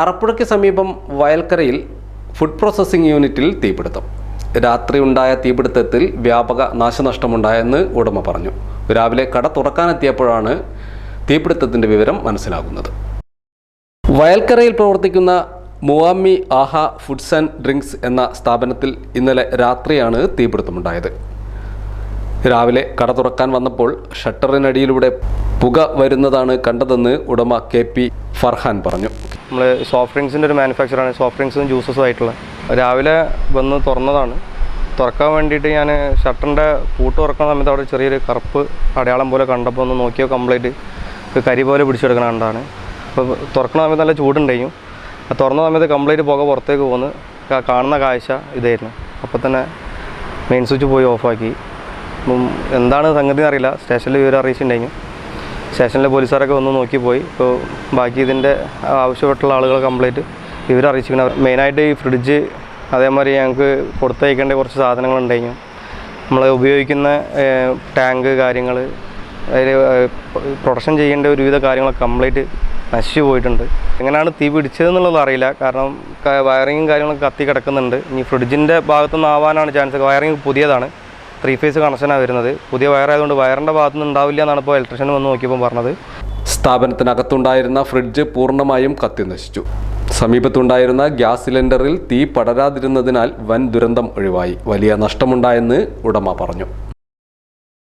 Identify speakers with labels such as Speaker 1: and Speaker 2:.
Speaker 1: അറപ്പുഴയ്ക്ക് സമീപം വയൽക്കരയിൽ food processing യൂണിറ്റിൽ തീപിടുത്തം. രാത്രി ഉണ്ടായ തീപിടുത്തത്തിൽ വ്യാപക നാശനഷ്ടമുണ്ടായെന്ന് ഉടമ പറഞ്ഞു. രാവിലെ കട തുറക്കാനെത്തിയപ്പോഴാണ് തീപിടുത്തത്തിന്റെ വിവരം മനസ്സിലാകുന്നത്. വയൽക്കരയിൽ പ്രവർത്തിക്കുന്ന മുവാമി ആഹ ഫുഡ്സ് ആൻഡ് ഡ്രിങ്ക്സ് എന്ന സ്ഥാപനത്തിൽ ഇന്നലെ രാത്രിയാണ് തീപിടുത്തമുണ്ടായത്. രാവിലെ കട തുറക്കാൻ വന്നപ്പോൾ ഷട്ടറിനടിയിലൂടെ പുക വരുന്നതാണ് കണ്ടതെന്ന് ഉടമ കെ പി ഫർഹാൻ പറഞ്ഞു.
Speaker 2: നമ്മൾ സോഫ്റ്റ് ഡ്രിങ്ക്സിന്റെ ഒരു മാനുഫാക്ചറാണ് സോഫ്റ്റ് ഡ്രിങ്ക്സും ജ്യൂസസും ആയിട്ടുള്ള. രാവിലെ വന്ന് തുറന്നതാണ്. തുറക്കാൻ വേണ്ടിയിട്ട് ഞാൻ ഷട്ടറിന്റെ പൂട്ട് തുറക്കുന്ന സമയത്ത് അവിടെ ചെറിയൊരു കറുപ്പ് അടയാളം പോലെ കണ്ടപ്പോൾ ഒന്ന് നോക്കിയോ കംപ്ലീറ്റ് കരി പോലെ പിടിച്ചെടുക്കണ കണ്ടാണ്. അപ്പോൾ തുറക്കുന്ന സമയത്ത് നല്ല ആ തുറന്ന സമയത്ത് കംപ്ലീറ്റ് പുക പുറത്തേക്ക് പോന്ന് കാണുന്ന കാഴ്ച ഇതായിരുന്നു. അപ്പോൾ തന്നെ മെയിൻ സ്വിച്ച് പോയി ഓഫാക്കി എന്താണ് സംഗതി അറിയില്ല. സ്റ്റേഷനിൽ വിവരം അറിയിച്ചിട്ടുണ്ടെങ്കിൽ സ്റ്റേഷനിലെ പോലീസുകാരൊക്കെ വന്ന് നോക്കി പോയി. ഇപ്പോൾ ബാക്കി ഇതിന്റെ ആവശ്യപ്പെട്ടുള്ള ആളുകൾ കംപ്ലീറ്റ് വിവരം അറിയിച്ചിരിക്കണം മെയിനായിട്ട് ഈ ഫ്രിഡ്ജ് അതേമാതിരി ഞങ്ങൾക്ക് കൊടുത്തയക്കേണ്ട കുറച്ച് സാധനങ്ങളുണ്ടെങ്കിൽ നമ്മൾ ഉപയോഗിക്കുന്ന ടാങ്ക് കാര്യങ്ങൾ അതിൽ പ്രൊഡക്ഷൻ ചെയ്യേണ്ട ഒരുവിധ കാര്യങ്ങളൊക്കെ കംപ്ലീറ്റ് നശിച്ചു പോയിട്ടുണ്ട്. എങ്ങനെയാണ് തീ പിടിച്ചതെന്നുള്ളത് അറിയില്ല. കാരണം വയറിങ്ങും കാര്യങ്ങളൊക്കെ കത്തി കിടക്കുന്നുണ്ട്. ഇനി ഫ്രിഡ്ജിന്റെ ഭാഗത്തുനിന്ന് ആവാനാണ് ചാൻസ്. വയറിങ് പുതിയതാണ്. ത്രീ ഫേസ് കണക്ഷനാണ് വരുന്നത്. പുതിയ വയറായതുകൊണ്ട് വയറിന്റെ ഭാഗത്തുനിന്ന് ഉണ്ടാവില്ല എന്നാണ് ഇപ്പോൾ ഇലക്ട്രീഷ്യൻ വന്ന് നോക്കിയപ്പോൾ പറഞ്ഞത്.
Speaker 1: സ്ഥാപനത്തിനകത്തുണ്ടായിരുന്ന ഫ്രിഡ്ജ് പൂർണമായും കത്തിനശിച്ചു സമീപത്തുണ്ടായിരുന്ന ഗ്യാസ് സിലിണ്ടറിൽ തീ പടരാതിരുന്നതിനാൽ വൻ ദുരന്തം ഒഴിവായി. വലിയ നഷ്ടമുണ്ടായെന്ന് ഉടമ പറഞ്ഞു.